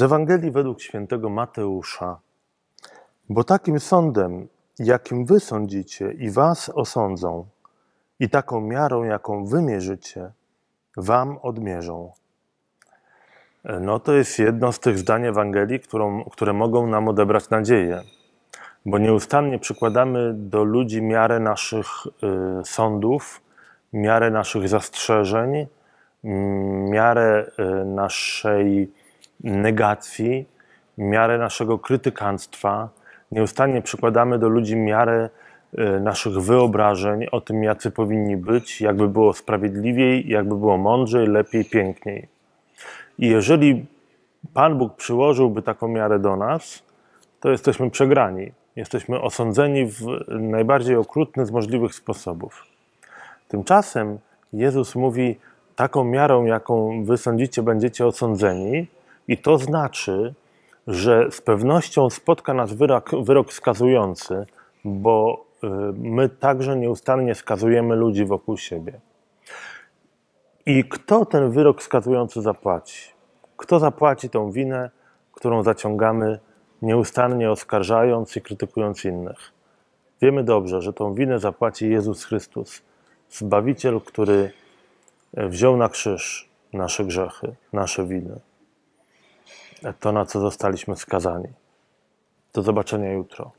Z Ewangelii według świętego Mateusza. Bo takim sądem, jakim wy sądzicie i was osądzą, i taką miarą, jaką wy mierzycie, wam odmierzą. No to jest jedno z tych zdań Ewangelii, którą, które mogą nam odebrać nadzieję, bo nieustannie przykładamy do ludzi miarę naszych y, sądów, miarę naszych zastrzeżeń, miarę y, naszej negacji, miarę naszego krytykanstwa. Nieustannie przykładamy do ludzi miarę y, naszych wyobrażeń o tym, jacy powinni być, jakby było sprawiedliwiej, jakby było mądrzej, lepiej, piękniej. I jeżeli Pan Bóg przyłożyłby taką miarę do nas, to jesteśmy przegrani. Jesteśmy osądzeni w najbardziej okrutny z możliwych sposobów. Tymczasem Jezus mówi: Taką miarą, jaką wy sądzicie, będziecie osądzeni, i to znaczy, że z pewnością spotka nas wyrok, wyrok skazujący, bo y, my także nieustannie skazujemy ludzi wokół siebie. I kto ten wyrok skazujący zapłaci? Kto zapłaci tą winę, którą zaciągamy, nieustannie oskarżając i krytykując innych? Wiemy dobrze, że tą winę zapłaci Jezus Chrystus, Zbawiciel, który wziął na krzyż nasze grzechy, nasze winy. To, na co zostaliśmy skazani. Do zobaczenia jutro.